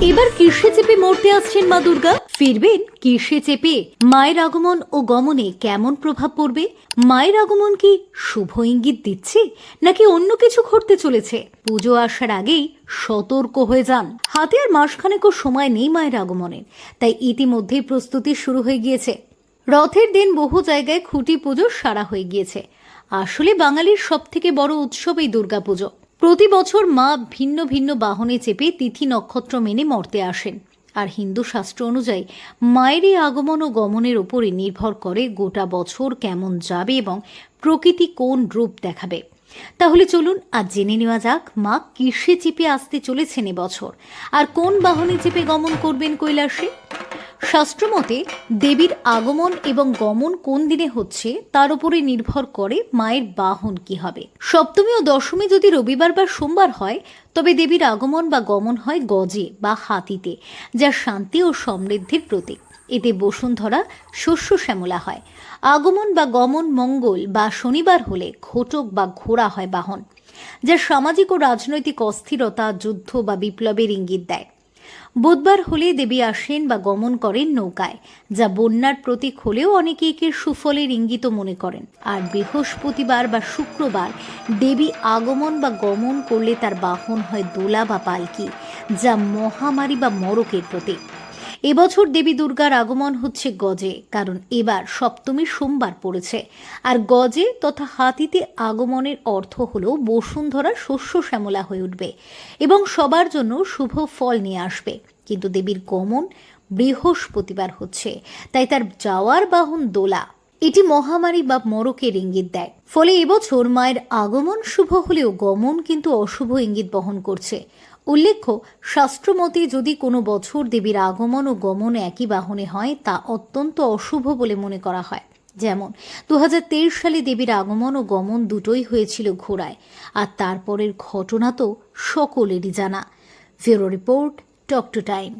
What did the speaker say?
এবার কিসে চেপে মরতে আসছেন মা দুর্গা। ফিরবেন কিসে চেপে। মায়ের আগমন ও গমনে কেমন প্রভাব পড়বে? মায়ের আগমন কি শুভ ইঙ্গিত দিচ্ছে, নাকি অন্য কিছু ঘটতে চলেছে? পুজো আসার আগেই সতর্ক হয়ে যান। হাতে আর মাসখানেকও সময় নেই মায়ের আগমনের, তাই ইতিমধ্যেই প্রস্তুতি শুরু হয়ে গিয়েছে। রথের দিন বহু জায়গায় খুঁটি পুজো সারা হয়ে গিয়েছে। আসলে বাঙালির সব থেকে বড় উৎসব এই দুর্গাপুজো। প্রতি বছর মা ভিন্ন ভিন্ন বাহনে চেপে তিথি নক্ষত্র মেনে মর্তে আসেন। আর হিন্দু শাস্ত্র অনুযায়ী মায়ের এই আগমন ও গমনের উপরে নির্ভর করে গোটা বছর কেমন যাবে এবং প্রকৃতি কোন রূপ দেখাবে। তাহলে চলুন আজ জেনে নেওয়া যাক, মা কিসে চেপে আসতে চলেছেন এবছর আর কোন বাহনে চেপে গমন করবেন কৈলাসে? শাস্ত্রমতে, দেবীর আগমন এবং গমন কোন দিনে হচ্ছে, তার উপরে নির্ভর করে মায়ের বাহন কি হবে। সপ্তমী ও দশমী যদি রবিবার বা সোমবার হয়, তবে দেবীর আগমন বা গমন হয় গজে বা হাতিতে, যা শান্তি ও সমৃদ্ধির প্রতীক। এতে বসুন্ধরা শস্য শ্যামলা হয়। আগমন বা গমন মঙ্গল বা শনিবার হলে ঘটক বা ঘোড়া হয় বাহন, যা সামাজিক ও রাজনৈতিক অস্থিরতা, যুদ্ধ বা বিপ্লবের ইঙ্গিত দেয়। বুধবার হলে দেবী আসেন বা গমন করেন নৌকায়, যা বন্যার প্রতীক হলেও অনেকে একে সুফলের ইঙ্গিত মনে করেন। আর বৃহস্পতিবার বা শুক্রবার দেবী আগমন বা গমন করলে তার বাহন হয় দোলা বা পালকি, যা মহামারী বা মরকের প্রতীক। এবছর দেবী দুর্গার আগমন হচ্ছে গজে, কারণ এবার সপ্তমী সোমবার পড়েছে। আর গজে তথা হাতিতে আগমনের অর্থ হলো বসুন্ধরা শস্য শ্যামলা হয়ে উঠবে এবং সবার জন্য শুভ ফল নিয়ে আসবে। কিন্তু দেবীর গমন বৃহস্পতিবার হচ্ছে, তাই তার যাওয়ার বাহন দোলা। এটি মহামারী বা মরকের ইঙ্গিত দেয়। ফলে এবছর মায়ের আগমন শুভ হলেও গমন কিন্তু অশুভ ইঙ্গিত বহন করছে। উল্লেখ্য, শাস্ত্রমতে যদি কোনো বছর দেবীর আগমন ও গমন একই বাহনে হয়, তা অত্যন্ত অশুভ বলে মনে করা হয়। যেমন দু হাজার তেইশ সালে দেবীর আগমন ও গমন দুটোই হয়েছিল ঘোড়ায়, আর তারপরের ঘটনা তো সকলেরই জানা। ফেরো রিপোর্ট টক টু টাইম।